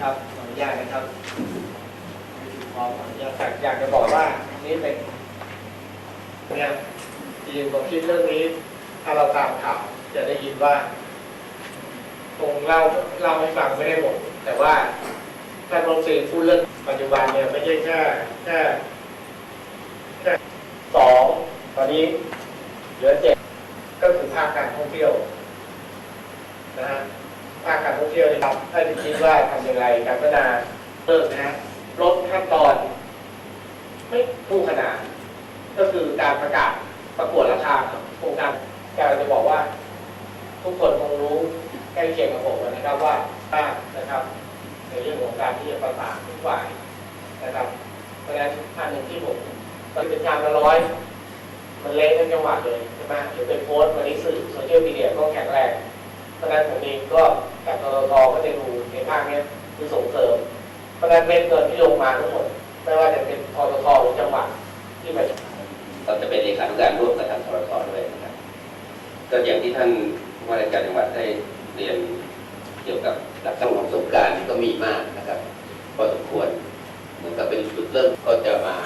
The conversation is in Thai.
ครับขออนุญาตนะครับขออนุญาตอยากจะบอกว่านี่เป็นเนี่ยจริงผมคิดเรื่องนี้ถ้าเราตามข่าวจะได้ยินว่าตรงเล่าเล่าให้ฟังไม่ได้หมด แต่ว่าท่านรองศรีพูดเรื่องปัจจุบันเนี่ยไม่ใช่แค่แค่แค่สองตอนนี้เหลือเจ็ดก็คือภาคการท่องเที่ยวนะฮะ ภาคการท่องเที่ยวนะครับถ้าจะคิดว่าทำอยังไงการพัฒนาเพิ่มนะลดขั้นตอน ไม่คู่ขนาน ก็คือการประกาศประกวดราคาโครงการการจะบอกว่า ทุกคนคงรู้ใกล้เคียงกับผมนะครับว่าบ้างนะครับ ในเรื่องของการที่จะประสานทุกฝ่ายนะครับเพราะฉะนั้นอันหนึ่งที่ผมมันเป็นการละร้อย มันเละทั้งจังหวัดเลยใช่ไหมหรือเป็นโพสต์วันนี้สื่อโซเชียลมีเดียก็แข็งแรงเพราะฉะนั้นผมเองก็ กับตทก็จะดูในภาคเนี้ยคือส่งเสริม เพราะฉะนั้นเม็ดเงินที่ลงมาทั้งหมดไม่ว่าจะเป็นททหรือจังหวัดที่มาเราจะเป็นเลขานุการร่วมกับทางทรทด้วยนะครับก็อย่างที่ท่านผู้ว่าราชการจังหวัดได้เรียนเกี่ยวกับหลักต้องของสบการก็มีมากนะครับพอสมควรเหมือนกับเป็นจุดเริ่มก็จะมา